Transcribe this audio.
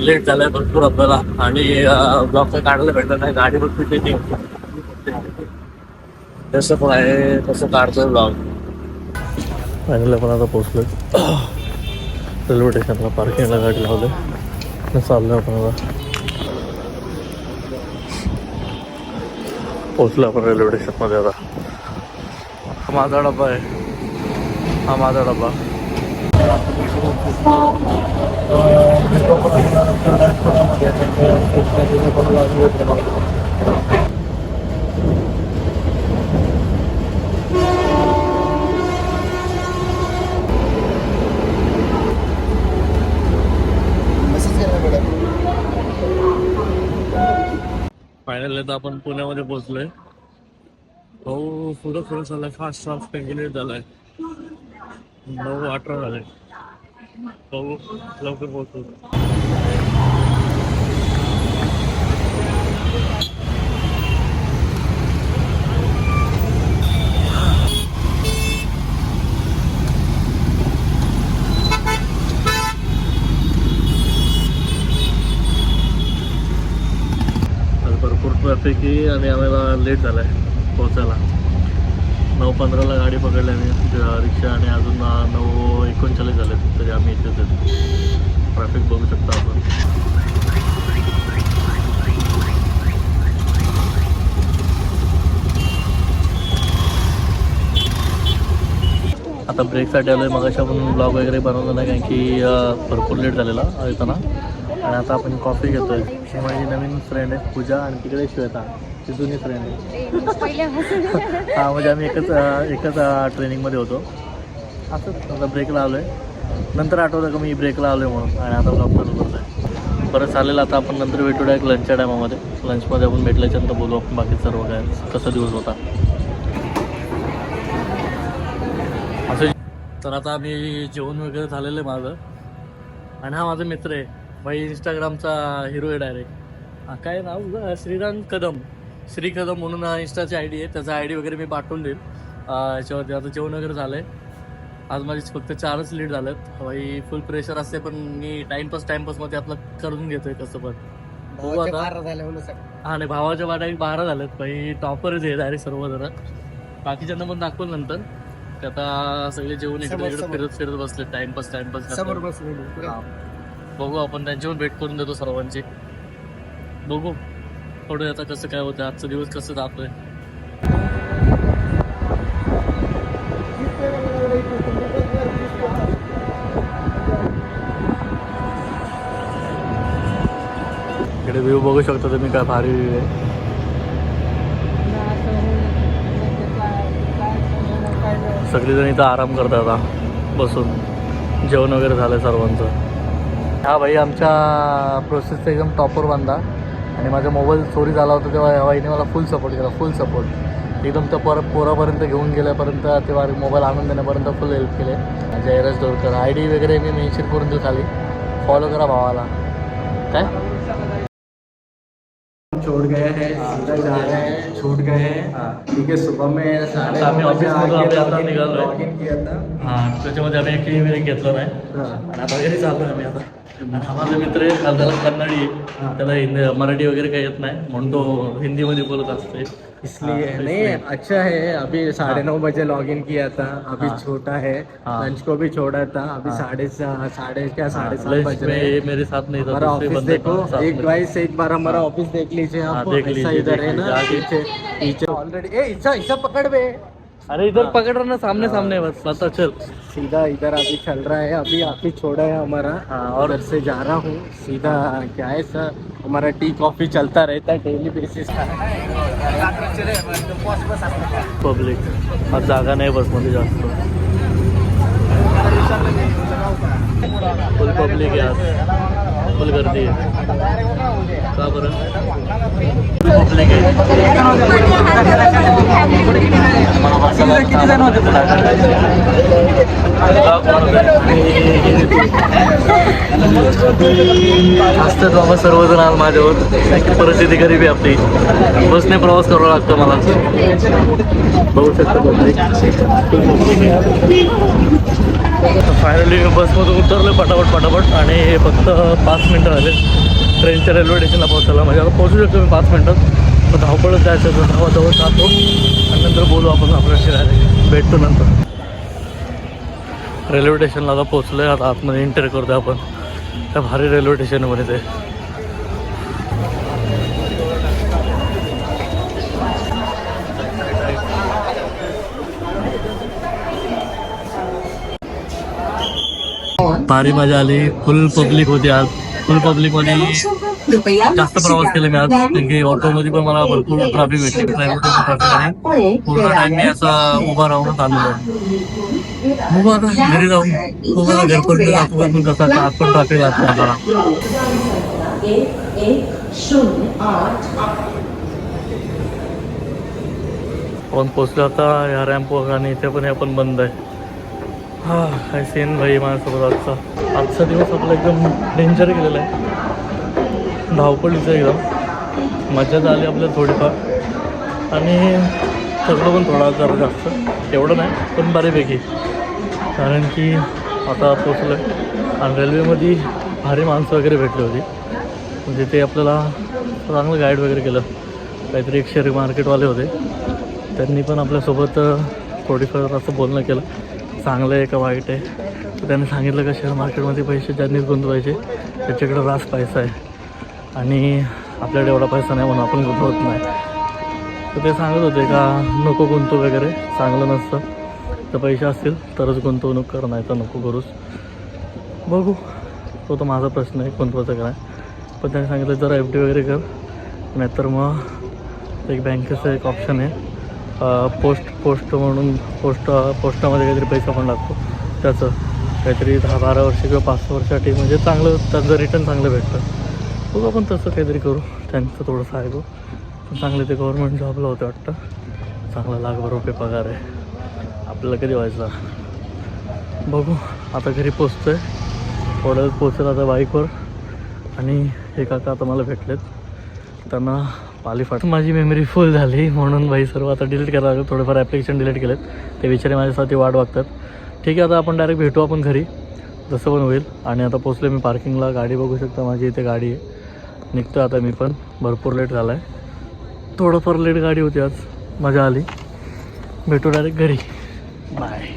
Late झालाय भरपूर आपल्याला. आणि ब्लॉगचं काढायला भेटलं नाही. गाडी पण फिट येते तसं पण आहे तसं काढतोय ब्लॉग. फायनल पण आता पोहोचलो रेल्वे स्टेशनला पार्किंगला गाडी लावले चाललो आपण आता. पोहोचलो आपण रेल्वे स्टेशनमध्ये आता. हा माझा डबा आहे. हा माझा डबा फायनल तर आपण पुण्यामध्ये पोहोचलोय. भाऊ पुढं खरं चाललाय फास्ट फास्ट कंटिन्यू झालाय. नऊ अठरा झाले. पाहू लवकर पोहोचतो भरपूर ट्रॅफिक आहे आणि आम्हाला लेट झालाय पोहोचायला. नऊ पंधराला गाडी पकडली आम्ही. रिक्षा आणि अजून नऊ एकोणचाळीस झाले. तरी आम्ही इथेच ट्रॅफिक बघू शकता आपण. आता ब्रेकसाठी आलो आहे मग आपण ब्लॉग वगैरे बनवलं नाही कारण की भरपूर लेट झालेला येताना आणि आता आपण कॉफी घेतोय. ही माझी नवीन फ्रेंड आहे पूजा आणि तिकडे श्वेता. ती जुनी फ्रेंड आहे. हा म्हणजे आम्ही एकच एकच ट्रेनिंगमध्ये होतो. असंच आता ब्रेकला आलो आहे नंतर आठवलं का मी ब्रेकला आलो आहे म्हणून आणि आता ब्लॉग चालू करतो आहे बरं चालेल आता आपण नंतर भेटू एक लंचच्या टायमामध्ये लंचमध्ये आपण भेटल्याच्यानंतर बोलू आपण बाकी सर्व काय कसा दिवस होता. असं तर आता आम्ही जेवण वगैरे झालेलं आहे माझं. आणि हा माझा मित्र आहे. भाई इंस्टाग्रामचा हिरो आहे डायरेक्ट हा काय नाव? श्रीराम कदम. श्री कदम म्हणून इंस्टाची आय डी आहे. त्याचा आय डी वगैरे मी पाठवून देईल. याच्यावरती आता जेवण वगैरे झालं आहे आज माझी फक्त चारच लीड झालेत. भाई फुल प्रेशर असते पण मी टाइमपास टाइमपासमध्ये आपलं करून घेतोय कसं पण. बघू आता. हा नाही भावाच्या वाटा बारा झालेत भाई टॉपरच आहे डायरेक्ट सर्व जण. बाकीच्यांना पण दाखवलं नंतर. ते आता सगळे जेवण इकडे. फिरत फिरत बसले टाइमपास टाइमपास. बघू आपण त्यांच्यावर भेट करून देतो सर्वांची. बघू. थोडं आता कसं काय होतं आजचा दिवस कसं जातोय. इकडे व्ह्यू बघू शकता तुम्ही काय भारी व्ह्यू आहे. सगळीजण इथं आराम करतात आता. बसून. जेवण वगैरे झालं सर्वांचं. हा भाई आमच्या प्रोसेसचा एकदम टॉपर बांधा आणि माझा मोबाईल चोरी झाला होता तेव्हा या बाईने मला फुल सपोर्ट केला फुल सपोर्ट एकदम त्या पर पोरापर्यंत घेऊन गेल्यापर्यंत तेव्हा मोबाईल आणून देण्यापर्यंत फुल हेल्प केले. जयराज डोरकर आय डी वगैरे मी मेन्शन करून देऊ खाली. फॉलो करा भावाला. काय? छोड़ गए हैं जा रहे हैं छूट गए हैं। ठीक है सुबह में साढ़े आम्ही ऑफिसमधून आता था। हां त्याच्यामध्ये आम्ही एकही ब्रेक घेतला नाही. आणि आता घरी चाललो आम्ही आता. माझा मित्र आहे हा त्याला कन्नडी आहे. त्याला हिंदी मराठी वगैरे काही येत नाही म्हणून तो हिंदीमध्ये बोलत असते इसलिए नहीं। अच्छा है अभी साढ़े नौ बजे लॉग इन किया था अभी. छोटा है. लंच को भी छोड़ा था अभी. साढ़े साढ़े क्या साढ़े सात बज मेरे साथ नहीं था हमारा ऑफिस देखो एक में। गाइस एक बार हमारा. ऑफिस देख लीजिए आप इधर है ना पीछे ऑलरेडी ए इच्छा इच्छा पकड़ बे अरे इधर हाँ. पकड़ रहा ना सामने सामने बस पता चल। सीधा इधर अभी चल रहा है अभी ऑफिस छोड़ा है हमारा। हाँ, और और उधर से जा रहा हूँ सीधा क्या है सर? हमारा टी कॉफी चलता रहता है डेली बेसिस पब्लिक आज जागा नाही बसमध्ये जास्त फुल पब्लिक आहे आज। फुल गर्दी आहे का बरं फुल पब्लिक आहे मला किती जण होते असतात बाबा सर्वजण आज माझ्यावर. परिस्थिती गरीबी आहे आपली. बसने प्रवास करावा लागतो मला. बघू शकतो फायनली बसमधून उतरलो पटापट पटापट. आणि फक्त पाच मिनटं झाले. ट्रेनच्या रेल्वे स्टेशनला पोहोचायला म्हणजे पोहोचू शकतो मी पाच मिनटात मग धावपळच जायचं तर धावाजवळ जातो. आणि नंतर बोलू आपण आपल्याशी राहिले भेटतो नंतर. रेल्वे स्टेशनला आता पोचलो आहे आता आतमध्ये एंटर करतो आपण. त्या भारी रेल्वे स्टेशनमध्ये ते. भारी मजा आली. फुल पब्लिक होती आज. फुल पब्लिकमध्ये जास्त प्रवास केला मी आज. कारण की ऑटोमध्ये पण मला भरपूर ट्रॅफिक भेटली ट्रॅफिक आणि पूर्ण टाइम मी असा उभा आहे बघू आता घरी जाऊन तुम्हाला घरपर्यंत जातो. पण कसा आज पण ट्रॅफिक लागतं आपल्याला एक एक शून्य आठ आपण पोचलो आता या रॅम्प आणि इथे पण हे पण बंद आहे. हा काय सेन भाई माझ्यासोबत आजचा? आजचा दिवस आपला एकदम डेंजर गेलेला आहे. धावपळीचं एकदम. मजा तर आली आपल्याला थोडीफार. आणि सगळं पण थोडा जरा जास्त. एवढं नाही पण बऱ्यापैकी. कारण की आता पोचलं आहे आणि रेल्वेमध्ये भारी माणसं वगैरे भेटली होती. म्हणजे ते आपल्याला चांगलं गाईड वगैरे केलं. काहीतरी एक शेअर मार्केटवाले होते. त्यांनी पण आपल्यासोबत थोडीफार असं बोलणं केलं. चांगलं आहे का वाईट आहे? तर त्यांनी सांगितलं का शेअर मार्केटमध्ये पैसे ज्यांनीच गुंतवायचे त्याच्याकडे रास पैसा आहे. आणि आपल्याकडे एवढा पैसा नाही म्हणून आपण गुंतवत नाही. तर ते सांगत होते का नको गुंतवू वगैरे चांगलं नसतं. तर पैसे असतील तरच गुंतवणूक कर नाही तर नको करूस. बघू. तो तर माझा प्रश्न आहे गुंतवायचा काय पण त्यांनी सांगितलं जरा एफ डी वगैरे कर. नाहीतर मग एक बँकेचं एक ऑप्शन आहे. पोस्ट पोस्ट म्हणून पोस्ट पोस्टामध्ये काहीतरी पैसा पण लागतो. त्याचं काहीतरी दहा बारा वर्ष किंवा पाच वर्षासाठी म्हणजे चांगलं त्यांचं रिटर्न चांगलं भेटतं. बघू आपण तसं काहीतरी करू. त्यांचं थोडंसं ऐकू पण चांगले ते गव्हर्मेंट जॉबला होते वाटतं. चांगला लाखभर रुपये पगार आहे. आपल्याला कधी व्हायचा? बघू. आता घरी पोचतो आहे थोडं पोचेल आता बाईकवर आणि हे काका आता मला भेटलेत. त्यांना पाली फाट माझी मेमरी फुल झाली म्हणून भाई सर्व आता डिलीट करायला लागलं. थोडेफार ॲप्लिकेशन डिलीट केलेत. ते बिचारे माझ्यासाठी वाट बघतात. ठीक आहे आता आपण डायरेक्ट भेटू आपण घरी. जसं पण होईल. आणि आता पोचले मी पार्किंगला गाडी बघू शकता माझी. इथे गाडी आहे. निघतो आता मी पण. भरपूर लेट झाला आहे थोडंफार लेट गाडी होती आज. मजा आली. भेटू डायरेक्ट घरी. बाय